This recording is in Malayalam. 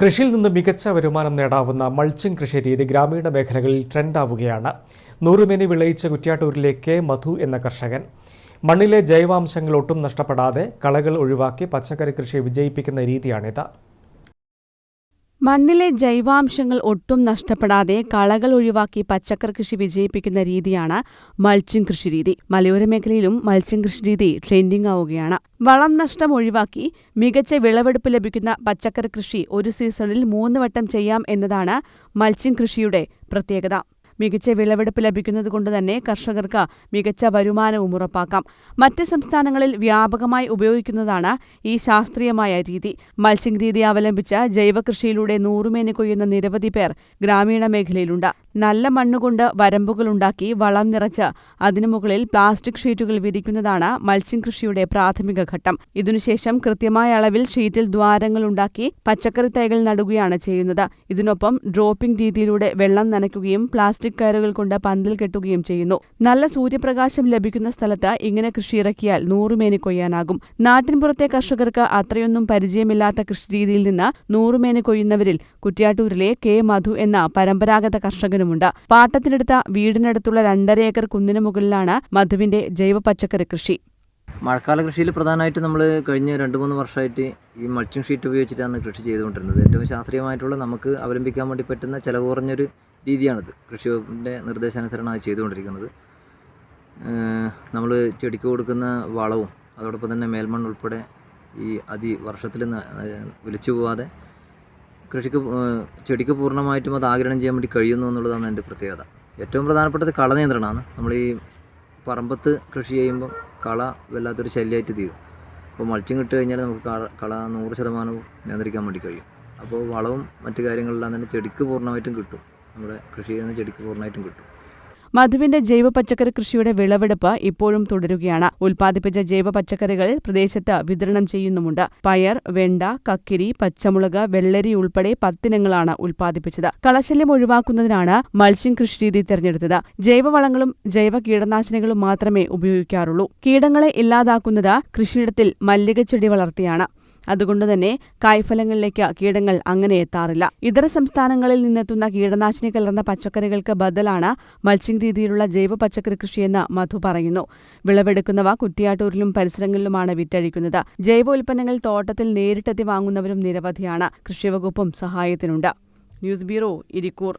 കൃഷിയിൽ നിന്ന് മികച്ച വരുമാനം നേടാവുന്ന മൾച്ചിങ് കൃഷി രീതി ഗ്രാമീണ മേഖലകളിൽ ട്രെൻഡാവുകയാണ്. നൂറുമേനി വിളയിച്ച കുറ്റ്യാട്ടൂരിലെ കെ മധു എന്ന കർഷകൻ. മണ്ണിലെ ജൈവാംശങ്ങൾ ഒട്ടും നഷ്ടപ്പെടാതെ കളകൾ ഒഴിവാക്കി പച്ചക്കറി കൃഷി വിജയിപ്പിക്കുന്ന രീതിയാണിത്. മണ്ണിലെ ജൈവാംശങ്ങൾ ഒട്ടും നഷ്ടപ്പെടാതെ കളകൾ ഒഴിവാക്കി പച്ചക്കറി കൃഷി വിജയിപ്പിക്കുന്ന രീതിയാണ് മൾച്ചിങ് കൃഷിരീതി മലയോര മേഖലയിലും മൾച്ചിങ് കൃഷിരീതി ട്രെൻഡിംഗ് ആവുകയാണ്. വളം നഷ്ടം ഒഴിവാക്കി മികച്ച വിളവെടുപ്പ് ലഭിക്കുന്ന പച്ചക്കറി കൃഷി ഒരു സീസണിൽ മൂന്ന് വട്ടം ചെയ്യാം എന്നതാണ് മൾച്ചിങ് കൃഷിയുടെ പ്രത്യേകത. മികച്ച വിളവെടുപ്പ് ലഭിക്കുന്നതുകൊണ്ട് തന്നെ കർഷകർക്ക് മികച്ച വരുമാനവും ഉറപ്പാക്കാം. മറ്റ് സംസ്ഥാനങ്ങളിൽ വ്യാപകമായി ഉപയോഗിക്കുന്നതാണ് ഈ ശാസ്ത്രീയമായ രീതി. മത്സ്യം രീതി അവലംബിച്ച ജൈവകൃഷിയിലൂടെ നൂറുമേനി കൊയ്യുന്ന നിരവധി പേർ ഗ്രാമീണ മേഖലയിലുണ്ട്. നല്ല മണ്ണുകൊണ്ട് വരമ്പുകളുണ്ടാക്കി വളം നിറച്ച് അതിനു മുകളിൽ പ്ലാസ്റ്റിക് ഷീറ്റുകൾ വിരിക്കുന്നതാണ് മത്സ്യം കൃഷിയുടെ പ്രാഥമിക ഘട്ടം. ഇതിനുശേഷം കൃത്യമായ അളവിൽ ഷീറ്റിൽ ദ്വാരങ്ങൾ ഉണ്ടാക്കി പച്ചക്കറി തൈകൾ നടുകയാണ് ചെയ്യുന്നത്. ഇതിനൊപ്പം ഡ്രോപ്പിംഗ് രീതിയിലൂടെ വെള്ളം നനയ്ക്കുകയും പ്ലാസ്റ്റിക് കയറുകൾ കൊണ്ട് പന്തിൽ കെട്ടുകയും ചെയ്യുന്നു. നല്ല സൂര്യപ്രകാശം ലഭിക്കുന്ന സ്ഥലത്ത് ഇങ്ങനെ കൃഷി ഇറക്കിയാൽ നൂറുമേനി കൊയ്യാനാകും. നാട്ടിൻപുറത്തെ കർഷകർക്ക് അത്രയൊന്നും പരിചയമില്ലാത്ത കൃഷിരീതിയിൽ നിന്ന് നൂറുമേനി കൊയ്യുന്നവരിൽ കുറ്റ്യാട്ടൂരിലെ കെ മധു എന്ന പരമ്പരാഗത കർഷകനുമുണ്ട് പാട്ടത്തിനെടുത്ത വീടിനടുത്തുള്ള രണ്ടര ഏക്കർ കുന്നിന് മുകളിലാണ് മധുവിന്റെ ജൈവ പച്ചക്കറി കൃഷി. മഴക്കാല കൃഷിയിൽ പ്രധാനമായിട്ട് നമ്മൾ കഴിഞ്ഞ രണ്ട് മൂന്ന് വർഷമായിട്ട് ഈ മൾച്ചിങ് ഷീറ്റ് ഉപയോഗിച്ചിട്ടാണ് കൃഷി ചെയ്തുകൊണ്ടിരുന്നത്. ഏറ്റവും ശാസ്ത്രീയമായിട്ടുള്ള നമുക്ക് അവലംബിക്കാൻ വേണ്ടി പറ്റുന്ന ചിലവ് കുറഞ്ഞൊരു രീതിയാണിത്. കൃഷി വകുപ്പിന്റെ നിർദ്ദേശാനുസരണമാണ് ചെയ്തുകൊണ്ടിരിക്കുന്നത്. നമ്മൾ ചെടിക്ക് കൊടുക്കുന്ന വളവും അതോടൊപ്പം തന്നെ മേൽമണ്ണ് ഉൾപ്പെടെ ഈ അതി വർഷത്തിൽ ഒലിച്ചു പോവാതെ കൃഷിക്ക് ചെടിക്ക് പൂർണമായിട്ടും അത് ആഗിരണം ചെയ്യാൻ വേണ്ടി കഴിയുന്നു എന്നുള്ളതാണ് എന്റെ പ്രത്യേകത. ഏറ്റവും പ്രധാനപ്പെട്ടത് കള നിയന്ത്രണമാണ് നമ്മൾ ഈ പറമ്പത്ത് കൃഷി ചെയ്യുമ്പോൾ കള വല്ലാത്തൊരു ശല്യമായിട്ട് തീരും. അപ്പോൾ മൾച്ചിങ് ഇട്ട് കഴിഞ്ഞാൽ നമുക്ക് കള കള നൂറ് ശതമാനവും നിയന്ത്രിക്കാൻ വേണ്ടി കഴിയും. അപ്പോൾ വളവും മറ്റു കാര്യങ്ങളെല്ലാം തന്നെ ചെടിക്ക് പൂർണമായിട്ടും കിട്ടും. നമ്മുടെ കൃഷി ചെയ്യുന്ന ചെടിക്ക് പൂർണമായിട്ടും കിട്ടും. മധുവിന്റെ ജൈവ പച്ചക്കറി കൃഷിയുടെ വിളവെടുപ്പ് ഇപ്പോഴും തുടരുകയാണ്. ഉൽപ്പാദിപ്പിച്ച ജൈവ പച്ചക്കറികൾ പ്രദേശത്ത് വിതരണം ചെയ്യുന്നുമുണ്ട്. പയർ വെണ്ട കക്കിരി പച്ചമുളക് വെള്ളരി ഉൾപ്പെടെ പത്തിനങ്ങളാണ് ഉൽപ്പാദിപ്പിച്ചത്. കളശല്യം ഒഴിവാക്കുന്നതിനാണ് മത്സ്യം കൃഷിരീതി തിരഞ്ഞെടുത്തത്. ജൈവവളങ്ങളും ജൈവ കീടനാശിനികളും മാത്രമേ ഉപയോഗിക്കാറുള്ളൂ. കീടങ്ങളെ ഇല്ലാതാക്കുന്നത് കൃഷിയിടത്തിൽ മല്ലിക ചെടി വളർത്തിയാണ്. അതുകൊണ്ടുതന്നെ കായ്ഫലങ്ങളിലേക്ക് കീടങ്ങൾ അങ്ങനെ എത്താറില്ല. ഇതര സംസ്ഥാനങ്ങളിൽ നിന്നെത്തുന്ന കീടനാശിനി കലർന്ന പച്ചക്കറികൾക്ക് ബദലാണ് മൾച്ചിംഗ് രീതിയിലുള്ള ജൈവ പച്ചക്കറി കൃഷിയെന്ന് മധു പറയുന്നു. വിളവെടുക്കുന്നവ കുറ്റിയാട്ടൂരിലും പരിസരങ്ങളിലുമാണ് വിറ്റഴിക്കുന്നത്. ജൈവ ഉൽപ്പന്നങ്ങൾ തോട്ടത്തിൽ നേരിട്ടെത്തി വാങ്ങുന്നവരും നിരവധിയാണ്. കൃഷിവകുപ്പും സഹായത്തിനുണ്ട്. News bureau Irikkur.